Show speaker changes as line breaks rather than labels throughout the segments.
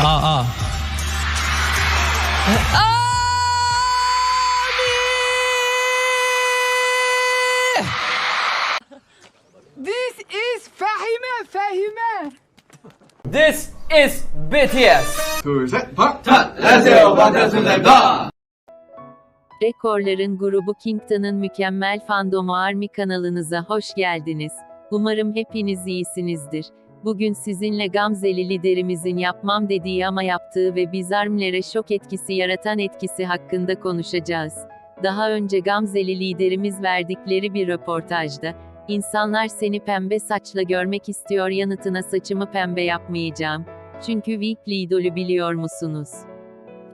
Aa. Aa.
This is Fahime Fahime.
This is BTS.
Rekorların grubu Kington'ın mükemmel fandomu Army kanalınıza hoş geldiniz. Umarım hepiniz iyisinizdir. Bugün sizinle Gamzeli liderimizin yapmam dediği ama yaptığı ve biz Armlere şok etkisi yaratan etkisi hakkında konuşacağız. Daha önce Gamzeli liderimiz verdikleri bir röportajda, insanlar seni pembe saçla görmek istiyor yanıtına saçımı pembe yapmayacağım. Çünkü Weekly idolü biliyor musunuz?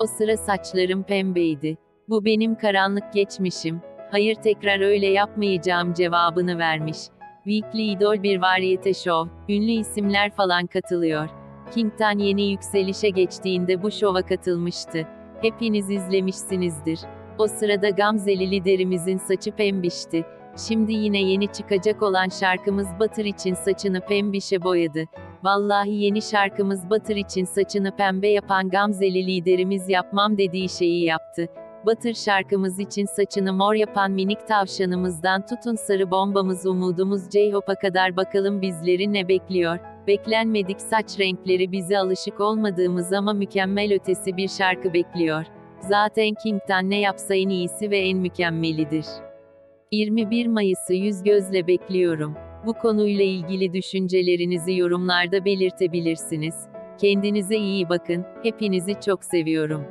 O sıra saçlarım pembeydi. Bu benim karanlık geçmişim. Hayır tekrar öyle yapmayacağım cevabını vermiş. Weekly Idol bir varyete show. Ünlü isimler falan katılıyor. King'den yeni yükselişe geçtiğinde bu şova katılmıştı. Hepiniz izlemişsinizdir. O sırada Gamzeli liderimizin saçı pembişti. Şimdi yine yeni çıkacak olan şarkımız Batır için saçını pembişe boyadı. Vallahi yeni şarkımız Batır için saçını pembe yapan Gamzeli liderimiz yapmam dediği şeyi yaptı. Batır şarkımız için saçını mor yapan minik tavşanımızdan tutun sarı bombamız umudumuz J-Hope'a kadar bakalım bizleri ne bekliyor. Beklenmedik saç renkleri bizi alışık olmadığımız ama mükemmel ötesi bir şarkı bekliyor. Zaten King'den ne yapsa en iyisi ve en mükemmelidir. 21 Mayıs'ı yüz gözle bekliyorum. Bu konuyla ilgili düşüncelerinizi yorumlarda belirtebilirsiniz. Kendinize iyi bakın, hepinizi çok seviyorum.